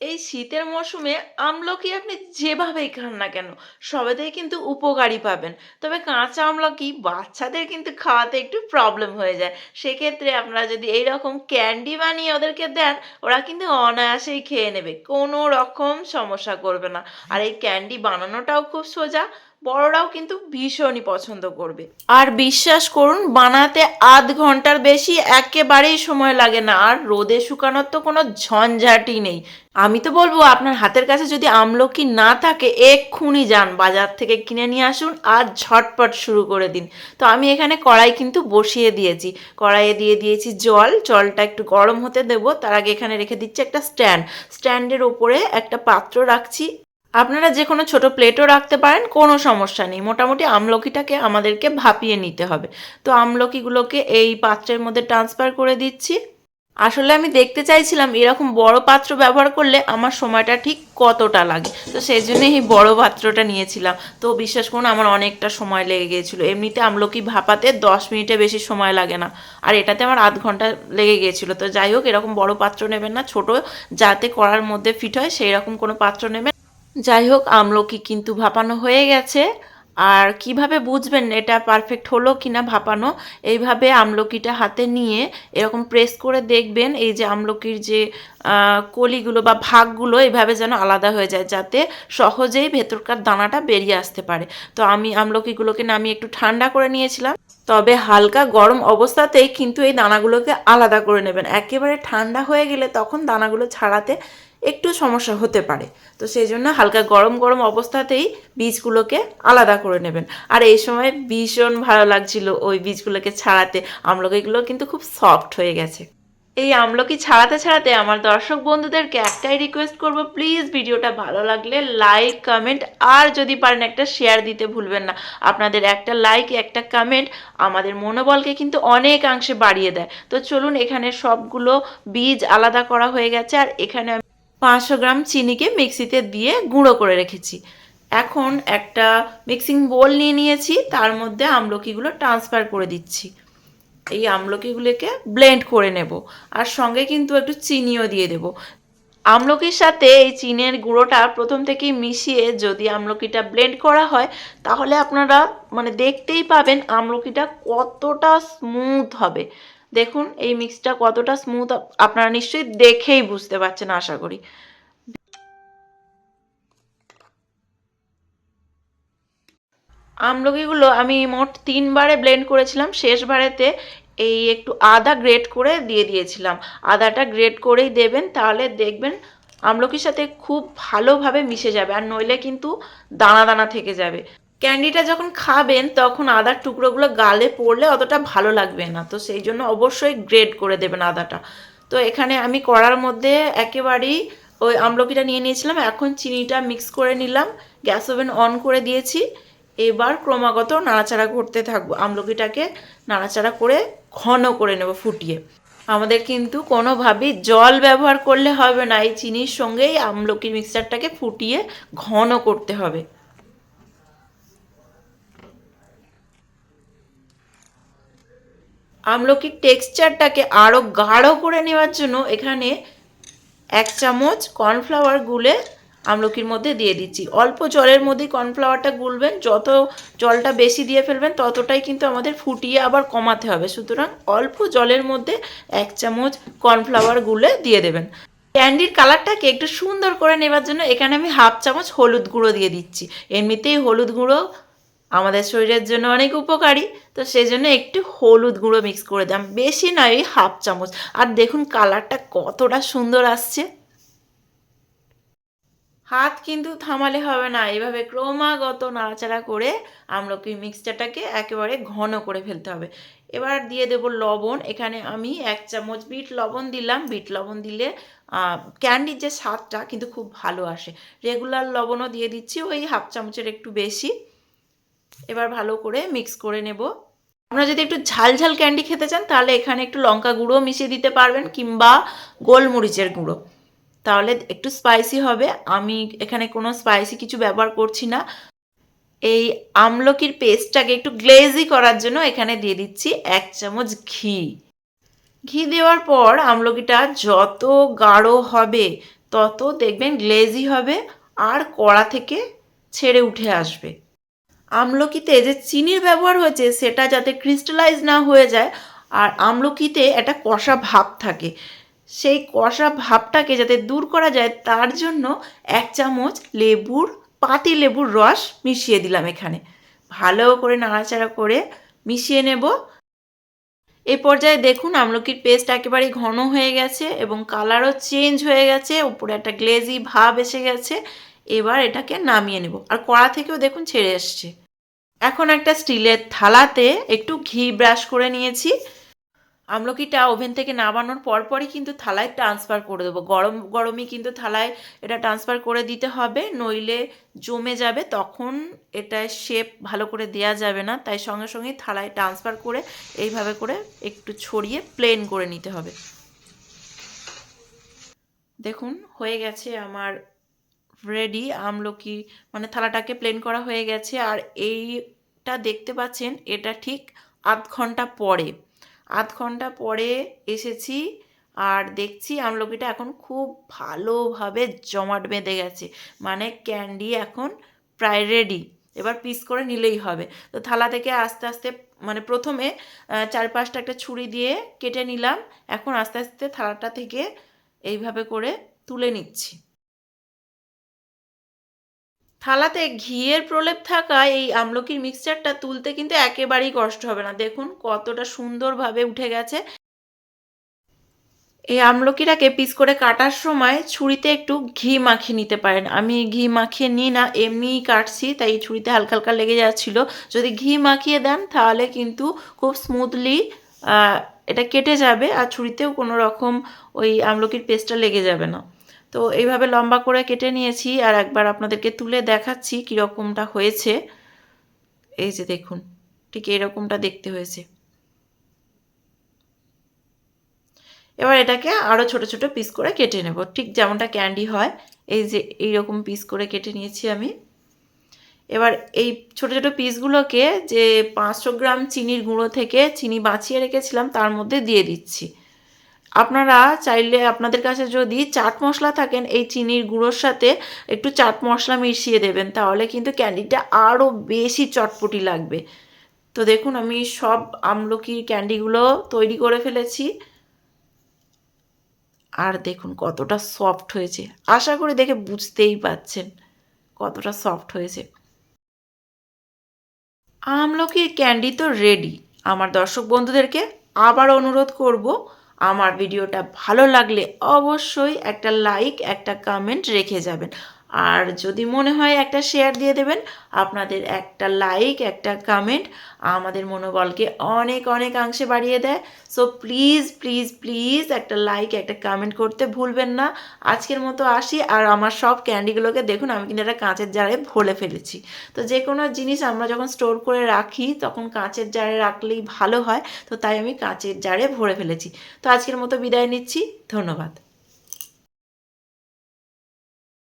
এই শীতের মরশুমে আমলকি আপনি যেভাবেই খান না কেন সবেতেই কিন্তু উপকারী পাবেন। তবে কাঁচা আমলকি বাচ্চাদের কিন্তু খাওয়াতে একটু প্রবলেম হয়ে যায়। সেক্ষেত্রে আপনারা যদি এই রকম ক্যান্ডি বানিয়ে ওদেরকে দেন, ওরা কিন্তু অনায়াসেই খেয়ে নেবে। কোনো রকম সমস্যা করবে না। আর এই ক্যান্ডি বানানোটাও খুব সোজা। বড়রাও কিন্তু ভীষণই পছন্দ করবে। আর বিশ্বাস করুন, বানাতে আধ ঘণ্টার বেশি একেবারেই সময় লাগে না। আর রোদে শুকানোর তো কোনো ঝঞ্ঝাটই নেই। আমি তো বলব, আপনার হাতের কাছে যদি আমলকি না থাকে, এক্ষুনি যান বাজার থেকে কিনে নিয়ে আসুন আর ঝটপট শুরু করে দিন। তো আমি এখানে কড়াই কিন্তু বসিয়ে দিয়েছি। কড়াইয়ে দিয়ে দিয়েছি জল। জলটা একটু গরম হতে দেবো। তার আগে এখানে রেখে দিচ্ছি একটা স্ট্যান্ড। স্ট্যান্ডের ওপরে একটা পাত্র রাখছি। আপনারা যে কোনো ছোট প্লেটও রাখতে পারেন, কোনো সমস্যা নেই। মোটামুটি আমলকিটাকে আমাদেরকে ভাপিয়ে নিতে হবে। তো আমলকিগুলোকে এই পাত্রের মধ্যে ট্রান্সফার করে দিচ্ছি। আসলে আমি দেখতে চাইছিলাম এরকম বড় পাত্র ব্যবহার করলে আমার সময়টা ঠিক কতটা লাগে। তো সেই জন্যই এই বড় পাত্রটা নিয়েছিলাম। তো বিশ্বাস করুন, আমার অনেকটা সময় লেগে গিয়েছিল। এমনিতে আমলকি ভাপাতে দশ মিনিটে বেশি সময় লাগে না। আর এটাতে আমার আধ ঘণ্টা লেগে গিয়েছিল। তো যাই হোক, এরকম বড় পাত্র নেবেন না। ছোট যাতে করার মধ্যে ফিট হয় সেই রকম কোনো পাত্র নেবেন যাই হোক, আমলকি কিন্তু ভাপানো হয়ে গেছে। আর কীভাবে বুঝবেন এটা পারফেক্ট হলো কি না ভাপানো, এইভাবে আমলকিটা হাতে নিয়ে এরকম প্রেস করে দেখবেন, এই যে আমলকির যে কলিগুলো বা ভাগগুলো এইভাবে যেন আলাদা হয়ে যায়, যাতে সহজেই ভেতরকার দানাটা বেরিয়ে আসতে পারে। তো আমি আমলকিগুলোকে নামিয়ে একটু ঠান্ডা করে নিয়েছিলাম। তবে হালকা গরম অবস্থাতেই কিন্তু এই দানাগুলোকে আলাদা করে নেবেন। একেবারে ঠান্ডা হয়ে গেলে তখন দানাগুলো ছাড়াতে একটু সমস্যা হতে পারে। তো সেই জন্য হালকা গরম গরম অবস্থাতেই বীজগুলোকে আলাদা করে নেবেন। আর এই সময় ভীষণ ভালো লাগছিল ওই বীজগুলোকে ছাড়াতে। আমলকিগুলো কিন্তু খুব সফট হয়ে গেছে। এই আমলকি ছাড়াতে ছাড়াতে আমার দর্শক বন্ধুদেরকে একটাই রিকোয়েস্ট করব প্লিজ ভিডিওটা ভালো লাগলে লাইক কমেন্ট আর যদি পারেন একটা শেয়ার দিতে ভুলবেন না। আপনাদের একটা লাইক একটা কমেন্ট আমাদের মনোবলকে কিন্তু অনেকাংশে বাড়িয়ে দেয়। তো চলুন এখানে সবগুলো বীজ আলাদা করা হয়ে গেছে, আর এখানে পাঁচশো গ্রাম চিনিকে মিক্সিতে দিয়ে গুঁড়ো করে রেখেছি। এখন একটা মিক্সিং বোল নিয়ে নিয়েছি, তার মধ্যে আমলকিগুলো ট্রান্সফার করে দিচ্ছি। এই আমলকিগুলোকে ব্লেন্ড করে নেব, আর সঙ্গে কিন্তু একটু চিনিও দিয়ে দেব। আমলকির সাথে এই চিনের গুঁড়োটা প্রথম থেকেই মিশিয়ে যদি আমলকিটা ব্লেন্ড করা হয়, তাহলে আপনারা মানে দেখতেই পাবেন আমলকিটা কতটা স্মুথ হবে। দেখুন, এই মিক্সটা কতটা স্মুথ আপনারা নিশ্চয়ই দেখেই বুঝতে পারছেন, আশা করি। আমলকিগুলো আমি মোট তিনবারে ব্লেন্ড করেছিলাম। শেষবারেতে এই একটু আদা গ্রেট করে দিয়ে দিয়েছিলাম। আদাটা গ্রেট করেই দেবেন, তাহলে দেখবেন আমলকির সাথে খুব ভালোভাবে মিশে যাবে আর নইলে কিন্তু দানা দানা থেকে যাবে। ক্যান্ডিটা যখন খাবেন, তখন আদার টুকরোগুলো গালে পড়লে অতটা ভালো লাগবে না। তো সেই জন্য অবশ্যই গ্রেড করে দেবেন আদাটা। তো এখানে আমি কড়ার মধ্যে একেবারেই ওই আমলকিটা নিয়ে নিয়েছিলাম। এখন চিনিটা মিক্স করে নিলাম। গ্যাস ওভেন অন করে দিয়েছি। এবার ক্রমাগত নাড়াচাড়া করতে থাকব। আমলকিটাকে নাড়াচাড়া করে ঘন করে নেব ফুটিয়ে। আমাদের কিন্তু কোনোভাবেই জল ব্যবহার করলে হবে না। এই চিনির সঙ্গেই আমলকির মিক্সচারটাকে ফুটিয়ে ঘন করতে হবে। আমলকির টেক্সচারটাকে আরও গাঢ় করে নেওয়ার জন্য এখানে এক চামচ কর্নফ্লাওয়ার গুলে আমলকির মধ্যে দিয়ে দিচ্ছি। অল্প জলের মধ্যেই কর্নফ্লাওয়ারটা গুলবেন, যত জলটা বেশি দিয়ে ফেলবেন, ততটাই কিন্তু আমাদের ফুটিয়ে আবার কমাতে হবে। সুতরাং অল্প জলের মধ্যে এক চামচ কর্নফ্লাওয়ার গুলে দিয়ে দেবেন। ক্যান্ডির কালারটাকে একটু সুন্দর করে নেবার জন্য এখানে আমি হাফ চামচ হলুদ গুঁড়ো দিয়ে দিচ্ছি। এমনিতেই হলুদ গুঁড়ো আমাদের শরীরের জন্য অনেক উপকারী, তো সেই জন্য একটু হলুদ গুঁড়ো মিক্স করে দিলাম। বেশি নয় ওই হাফ চামচ। আর দেখুন কালারটা কতটা সুন্দর আসছে। হাত কিন্তু থামালে হবে না। এভাবে ক্রমাগত নাড়াচাড়া করে আমলকি মিক্সচারটাকে একেবারে ঘন করে ফেলতে হবে। এবার দিয়ে দেব লবণ। এখানে আমি এক চামচ বিট লবণ দিলাম। বিট লবণ দিলে ক্যান্ডির যে স্বাদটা কিন্তু খুব ভালো আসে। রেগুলার লবণও দিয়ে দিচ্ছি, ওই হাফ চামচের একটু বেশি। এবার ভালো করে মিক্স করে নেব। আপনারা যদি একটু ঝাল ঝাল ক্যান্ডি খেতে চান, তাহলে এখানে একটু লঙ্কা গুঁড়ো মিশিয়ে দিতে পারবেন, কিংবা গোলমরিচের গুঁড়ো। তাহলে একটু স্পাইসি হবে। আমি এখানে কোনো স্পাইসি কিছু ব্যবহার করছি না। এই আমলকির পেস্টটাকে একটু গ্লেজি করার জন্য এখানে দিয়ে দিচ্ছি এক চামচ ঘি। ঘি দেওয়ার পর আমলকিটা যত গাঢ় হবে, তত দেখবেন গ্লেজি হবে আর কড়া থেকে ছেড়ে উঠে আসবে। আমলকিতে যে চিনির ব্যবহার হয়েছে, সেটা যাতে ক্রিস্টালাইজ না হয়ে যায়, আর আমলকিতে একটা কষা ভাব থাকে। সেই কষা ভাবটাকে যাতে দূর করা যায়, তার জন্য এক চামচ লেবুর, পাতি লেবুর রস মিশিয়ে দিলাম এখানে। ভালো করে নাড়াচাড়া করে মিশিয়ে নেব। এ পর্যায়ে দেখুন আমলকির পেস্ট একেবারেই ঘন হয়ে গেছে এবং কালারও চেঞ্জ হয়ে গেছে, উপরে একটা গ্লেজি ভাব এসে গেছে। এবার এটাকে নামিয়ে নেব। আর কড়া থেকেও দেখুন ছেড়ে এসছে। এখন একটা স্টিলের থালাতে একটু ঘি ব্রাশ করে নিয়েছি। আমলকিটা ওভেন থেকে নামানোর পরপরই কিন্তু থালায় ট্রান্সফার করে দেবো। গরম, গরমই কিন্তু থালায় এটা ট্রান্সফার করে দিতে হবে, নইলে জমে যাবে, তখন এটা শেপ ভালো করে দেয়া যাবে না। তাই সঙ্গে সঙ্গেই থালায় ট্রান্সফার করে এইভাবে করে একটু ছড়িয়ে প্লেন করে নিতে হবে। দেখুন, হয়ে গেছে আমার রেডি আমলকি মানে থালাটাকে প্লেন করা হয়ে গেছে। আর এইটা দেখতে পাচ্ছেন, এটা ঠিক আধ ঘণ্টা পরে। আধ ঘণ্টা পরে এসেছি আর দেখছি আমলকিটা এখন খুব ভালোভাবে জমাট বেঁধে গেছে। মানে ক্যান্ডি এখন প্রায় রেডি এবার পিস করে নিলেই হবে। তো থালা থেকে আস্তে আস্তে মানে প্রথমে চার পাঁচটা একটা ছুরি দিয়ে কেটে নিলাম। এখন আস্তে আস্তে থালাটা থেকে এইভাবে করে তুলে নিচ্ছি। থালাতে ঘিয়ের প্রলেপ থাকা এই আমলকির মিক্সচারটা তুলতে কিন্তু একেবারেই কষ্ট হবে না। দেখুন কতটা সুন্দরভাবে উঠে গেছে। এই আমলকিটাকে পিস করে কাটার সময় ছুরিতে একটু ঘি মাখিয়ে নিতে পারেন। আমি ঘি মাখিয়ে নিই না, এমনিই কাটছি, তাই ছুরিতে হালকা হালকা লেগে যাচ্ছিল। যদি ঘি মাখিয়ে দেন, তাহলে কিন্তু খুব স্মুথলি এটা কেটে যাবে আর ছুরিতেও কোনো রকম ওই আমলকির পেস্টটা লেগে যাবে না। তো এইভাবে লম্বা করে কেটে নিয়েছি আর একবার আপনাদেরকে তুলে দেখাচ্ছি কীরকমটা হয়েছে। এই যে দেখুন, ঠিক এরকমটা দেখতে হয়েছে। এবার এটাকে আরও ছোট ছোট পিস করে কেটে নেব। ঠিক যেমনটা ক্যান্ডি হয়, এই যে এইরকম পিস করে কেটে নিয়েছি আমি। এবার এই ছোট ছোট পিসগুলোকে যে পাঁচশো গ্রাম চিনির গুঁড়ো থেকে চিনি বাঁচিয়ে রেখেছিলাম, তার মধ্যে দিয়ে দিচ্ছি। আপনারা চাইলে আপনাদের কাছে যদি চাট মশলা থাকেন, এই চিনির গুঁড়োর সাথে একটু চাট মশলা মিশিয়ে দেবেন, তাহলে কিন্তু ক্যান্ডিটা আরও বেশি চটপটি লাগবে। তো দেখুন, আমি সব আমলকির ক্যান্ডিগুলো তৈরি করে ফেলেছি। আর দেখুন, কতটা সফট হয়েছে। আশা করি দেখে বুঝতেই পাচ্ছেন কতটা সফট হয়েছে। আমলকির ক্যান্ডি তো রেডি আমার দর্শক বন্ধুদেরকে আবার অনুরোধ করব আমার ভিডিওটা ভালো লাগলে অবশ্যই একটা লাইক একটা কমেন্ট রেখে যাবেন। আর যদি মনে হয় একটা শেয়ার দিয়ে দেবেন, আপনাদের একটা লাইক একটা কমেন্ট আমাদের মনোবলকে অনেক অনেকাংশে বাড়িয়ে দেয়। সো প্লিজ প্লিজ প্লিজ একটা লাইক একটা কমেন্ট করতে ভুলবেন না। আজকের মতো আসি, আর আমার সব ক্যান্ডিগুলোকে দেখুন, আমি কিন্তু একটা কাঁচের জারে ভরে ফেলেছি। তো যে কোনো জিনিস আমরা যখন স্টোর করে রাখি, তখন কাঁচের জারে রাখলেই ভালো হয়। তো তাই আমি কাঁচের জারে ভরে ফেলেছি। তো আজকের মতো বিদায় নিচ্ছি। ধন্যবাদ।